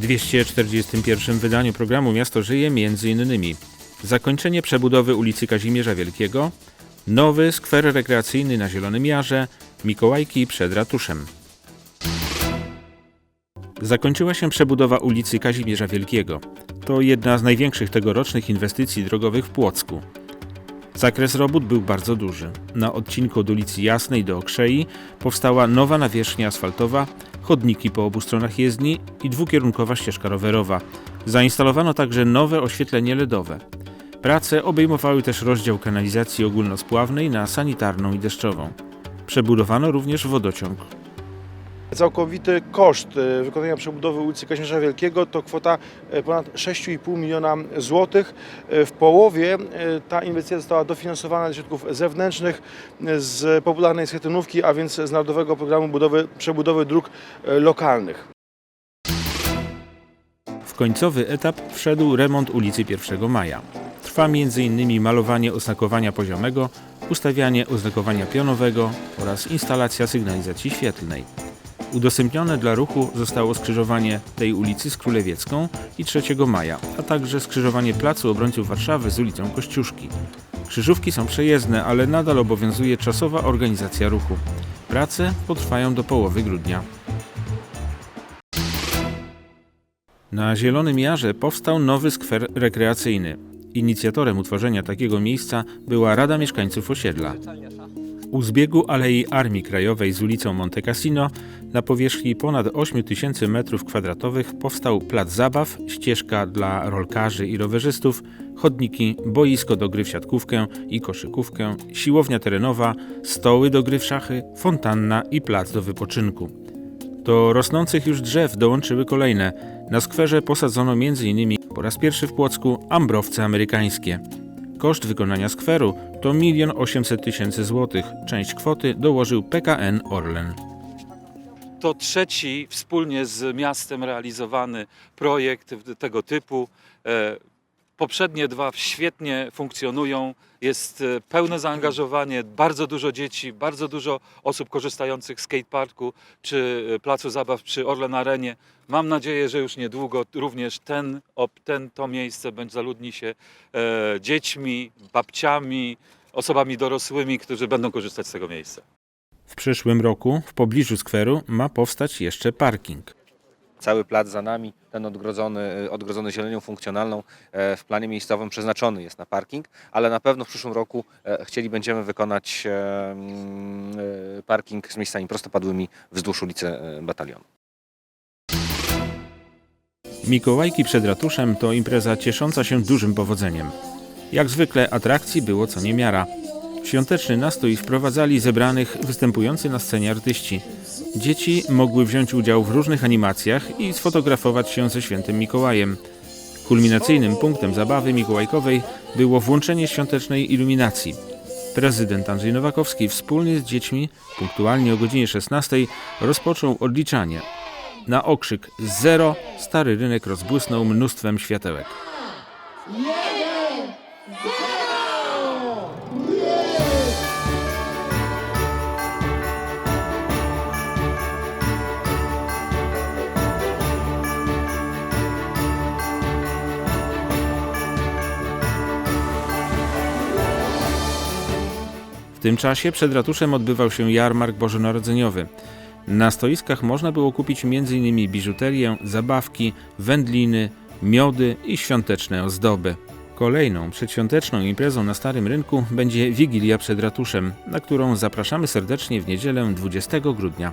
W 241 wydaniu programu Miasto Żyje m.in. zakończenie przebudowy ulicy Kazimierza Wielkiego, nowy skwer rekreacyjny na Zielonym Jarze, Mikołajki przed ratuszem. Zakończyła się przebudowa ulicy Kazimierza Wielkiego. To jedna z największych tegorocznych inwestycji drogowych w Płocku. Zakres robót był bardzo duży. Na odcinku od ulicy Jasnej do Okrzei powstała nowa nawierzchnia asfaltowa, chodniki po obu stronach jezdni i dwukierunkowa ścieżka rowerowa. Zainstalowano także nowe oświetlenie LEDowe. Prace obejmowały też rozdział kanalizacji ogólnospławnej na sanitarną i deszczową. Przebudowano również wodociąg. Całkowity koszt e, wykonania przebudowy ulicy Kazimierza Wielkiego to kwota e, ponad 6,5 miliona złotych. E, W połowie ta inwestycja została dofinansowana ze środków zewnętrznych z popularnej schetynówki, a więc z Narodowego Programu Budowy, Przebudowy Dróg Lokalnych. W końcowy etap wszedł remont ulicy 1 Maja. Trwa m.in. malowanie oznakowania poziomego, ustawianie oznakowania pionowego oraz instalacja sygnalizacji świetlnej. Udostępnione dla ruchu zostało skrzyżowanie tej ulicy z Królewiecką i 3 Maja, a także skrzyżowanie Placu Obrońców Warszawy z ulicą Kościuszki. Krzyżówki są przejezdne, ale nadal obowiązuje czasowa organizacja ruchu. Prace potrwają do połowy grudnia. Na Zielonym Jarze powstał nowy skwer rekreacyjny. Inicjatorem utworzenia takiego miejsca była Rada Mieszkańców osiedla. U zbiegu Alei Armii Krajowej z ulicą Monte Cassino na powierzchni ponad 8 tysięcy m2 powstał plac zabaw, ścieżka dla rolkarzy i rowerzystów, chodniki, boisko do gry w siatkówkę i koszykówkę, siłownia terenowa, stoły do gry w szachy, fontanna i plac do wypoczynku. Do rosnących już drzew dołączyły kolejne. Na skwerze posadzono m.in. po raz pierwszy w Płocku ambrowce amerykańskie. Koszt wykonania skweru to 1 800 tysięcy złotych. Część kwoty dołożył PKN Orlen. To trzeci wspólnie z miastem realizowany projekt tego typu. Poprzednie dwa świetnie funkcjonują, jest e, pełne zaangażowanie, bardzo dużo dzieci, bardzo dużo osób korzystających z skateparku czy e, placu zabaw przy Orlen Arenie. Mam nadzieję, że już niedługo również ten, ten to miejsce będzie zaludni się e, dziećmi, babciami, osobami dorosłymi, którzy będą korzystać z tego miejsca. W przyszłym roku w pobliżu skweru ma powstać jeszcze parking. Cały plac za nami, ten odgrodzony, y, odgrodzony zielenią funkcjonalną, e, w planie miejscowym przeznaczony jest na parking, ale na pewno w przyszłym roku e, chcieli będziemy wykonać e, mm, parking z miejscami prostopadłymi wzdłuż ulicy Batalionu. Mikołajki przed ratuszem to impreza ciesząca się dużym powodzeniem. Jak zwykle atrakcji było co niemiara. Świąteczny nastrój wprowadzali zebranych występujący na scenie artyści. Dzieci mogły wziąć udział w różnych animacjach i sfotografować się ze świętym Mikołajem. Kulminacyjnym punktem zabawy mikołajkowej było włączenie świątecznej iluminacji. Prezydent Andrzej Nowakowski wspólnie z dziećmi punktualnie o godzinie 16 rozpoczął odliczanie. Na okrzyk zero stary rynek rozbłysnął mnóstwem światełek. W tym czasie przed ratuszem odbywał się jarmark bożonarodzeniowy. Na stoiskach można było kupić m.in. biżuterię, zabawki, wędliny, miody i świąteczne ozdoby. Kolejną przedświąteczną imprezą na Starym Rynku będzie Wigilia przed ratuszem, na którą zapraszamy serdecznie w niedzielę 20 grudnia.